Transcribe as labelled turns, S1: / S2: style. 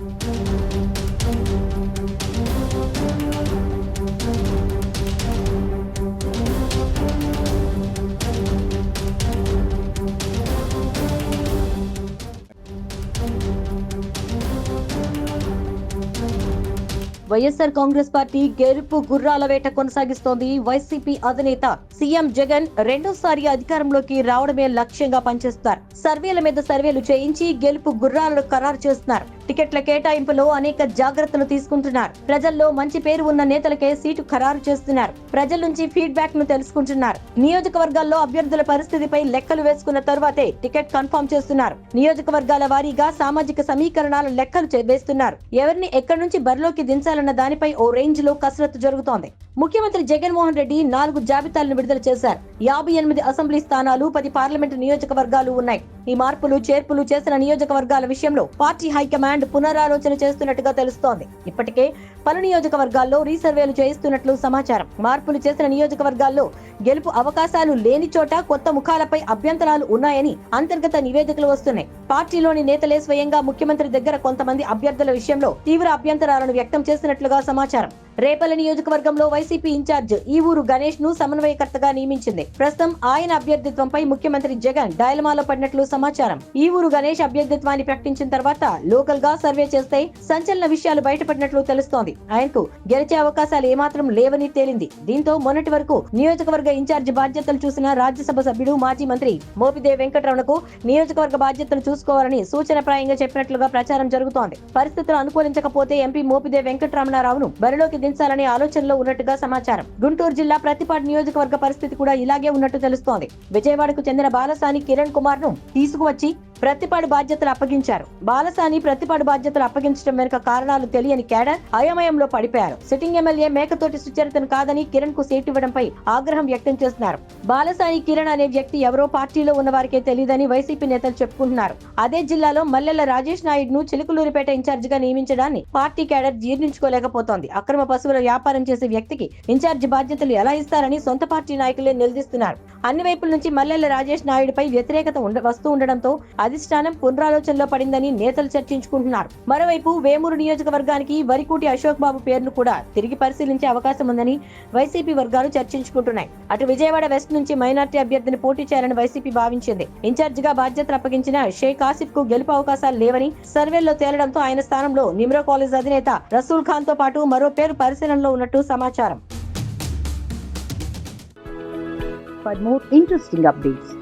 S1: YSR Congress party గెలుపు గుర్రాల వేట కొనసాగిస్తోంది. వైసీపీ అధినేత సీఎం జగన్ రెండోసారి అధికారంలోకి రావడమే లక్ష్యంగా పనిచేస్తున్నారు. సర్వేల మీద సర్వేలు చేయించి గెలుపు గుర్రాలను ఖరారు చేస్తున్నారు. టికెట్ల కేటాయింపులో అనేక జాగ్రత్తలు తీసుకుంటున్నారు. ప్రజల్లో మంచి పేరు ఉన్న నేతలకే సీటు ఖరారు చేస్తున్నారు. ప్రజల నుంచి ఫీడ్బ్యాక్ను తెలుసుకుంటున్నారు. నియోజకవర్గాల్లో అభ్యర్థుల పరిస్థితిపై లెక్కలు వేసుకున్న తరువాతే టికెట్ కన్ఫర్మ్ చేస్తున్నారు. నియోజకవర్గాల వారీగా సామాజిక సమీకరణాల లెక్కలు చే- వేస్తున్నారు. ఎవరిని ఎక్కడి నుంచి బరిలోకి దించాలన్న దానిపై ఓ రేంజ్లో కసరత్తు జరుగుతోంది. ముఖ్యమంత్రి జగన్మోహన్ రెడ్డి నాలుగు జాబితాలను విడుదల చేశారు. యాభై ఎనిమిది అసెంబ్లీ స్థానాలు పది పార్లమెంటు నియోజకవర్గాలు ఉన్నాయి. ఈ మార్పులు చేర్పులు చేసిన నియోజకవర్గాల విషయంలో పార్టీ హైకమాండ్ పునరాలోచన చేస్తున్నట్టుగా తెలుస్తోంది. ఇప్పటికే పలు నియోజకవర్గాల్లో రీసర్వేలు చేయిస్తున్నట్లు సమాచారం. మార్పులు చేసిన నియోజకవర్గాల్లో గెలుపు అవకాశాలు లేని చోట కొత్త ముఖాలపై అభ్యంతరాలు ఉన్నాయని అంతర్గత నివేదికలు వస్తున్నాయి. పార్టీలోని నేతలే స్వయంగా ముఖ్యమంత్రి దగ్గర కొంతమంది అభ్యర్థుల విషయంలో తీవ్ర అభ్యంతరాలను వ్యక్తం చేసినట్లుగా సమాచారం. రేపల నియోజకవర్గంలో వైసీపీ ఇన్ఛార్జ్ ఈ ఊరు గణేష్ను సమన్వయకర్తగా నియమించింది. ప్రస్తుతం ఆయన అభ్యర్థిత్వంపై ముఖ్యమంత్రి జగన్ డైలమాలో పడినట్లు సమాచారం. ఈ ఊరు గణేష్ అభ్యర్థిత్వాన్ని ప్రకటించిన తర్వాత లోకల్గా సర్వే చేస్తే సంచలన విషయాలు బయటపడినట్లు తెలుస్తోంది. ఆయనకు గెలిచే అవకాశాలు ఏమాత్రం లేవని తేలింది. దీంతో మొన్నటి వరకు నియోజకవర్గ ఇన్ఛార్జ్ బాధ్యతలు చూసిన రాజ్యసభ సభ్యుడు మాజీ మంత్రి మోపిదేవి వెంకటరమణకు నియోజకవర్గ బాధ్యతలు చూసి చూసుకోవాలని సూచనప్రాయంగా చెప్పినట్లుగా ప్రచారం జరుగుతోంది. పరిస్థితులు అనుకూలించకపోతే ఎంపీ మోపిదే వెంకటరమణారావును బరిలోకి దించాలనే ఆలోచనలో ఉన్నట్టుగా సమాచారం. గుంటూరు జిల్లా ప్రతిపాడు నియోజకవర్గ పరిస్థితి కూడా ఇలాగే ఉన్నట్టు తెలుస్తోంది. విజయవాడకు చెందిన బాలసాని కిరణ్ కుమార్ను తీసుకువచ్చి ప్రతిపాడు బాధ్యతలు అప్పగించారు. బాలసాని ప్రతిపాడు బాధ్యతలు అప్పగించడం వెనుక కారణాలు తెలియని కేడర్ అయోమయంలో పడిపోయారు. సిట్టింగ్ ఎమ్మెల్యే మేకతోటి సుచరితను కాదని కిరణ్కు సీట్ ఇవ్వడంపై ఆగ్రహం వ్యక్తం చేస్తున్నారు. బాలసాని కిరణ్ అనే వ్యక్తి ఎవరో పార్టీలో ఉన్న వారికే తెలియదని వైసీపీ నేతలు చెప్పుకుంటున్నారు. అదే జిల్లాలో మల్లెల రాజేష్ నాయుడును చిలుకలూరిపేట ఇన్ఛార్జ్గా నియమించడాన్ని పార్టీ కేడర్ జీర్ణించుకోలేకపోతోంది. అక్రమ పశువుల వ్యాపారం చేసే వ్యక్తికి ఇన్ఛార్జ్ బాధ్యతలు ఎలా ఇస్తారని సొంత పార్టీ నాయకులే నిలదీస్తున్నారు. అన్ని వైపుల నుంచి మల్లెల రాజేష్ నాయుడుపై వ్యతిరేకత ఉండ వస్తూ ఉండడంతో అధిష్టానం పునరాలోచనలో పడిందని నేతలు చర్చించుకుంటున్నారు. మరోవైపు వేమూరు నియోజకవర్గానికి వరికూటి అశోక్ బాబు పేరును కూడా తిరిగి పరిశీలించే అవకాశం ఉందని వైసీపీ వర్గాలు చర్చించుకుంటున్నాయి. అటు విజయవాడ వెస్ట్ నుంచి మైనార్టీ అభ్యర్థిని పోటీ చేయాలని వైసీపీ భావించింది. ఇన్ఛార్జిగా బాధ్యతలు అప్పగించిన షేక్ ఆసిఫ్కు గెలుపు అవకాశాలు లేవని సర్వేల్లో తేలడంతో ఆయన స్థానంలో నిమ్రో కాలేజ్ అధినేత రసూల్ ఖాన్తో పాటు మరో పేరు పరిశీలనలో ఉన్నట్టు సమాచారం. For more interesting updates,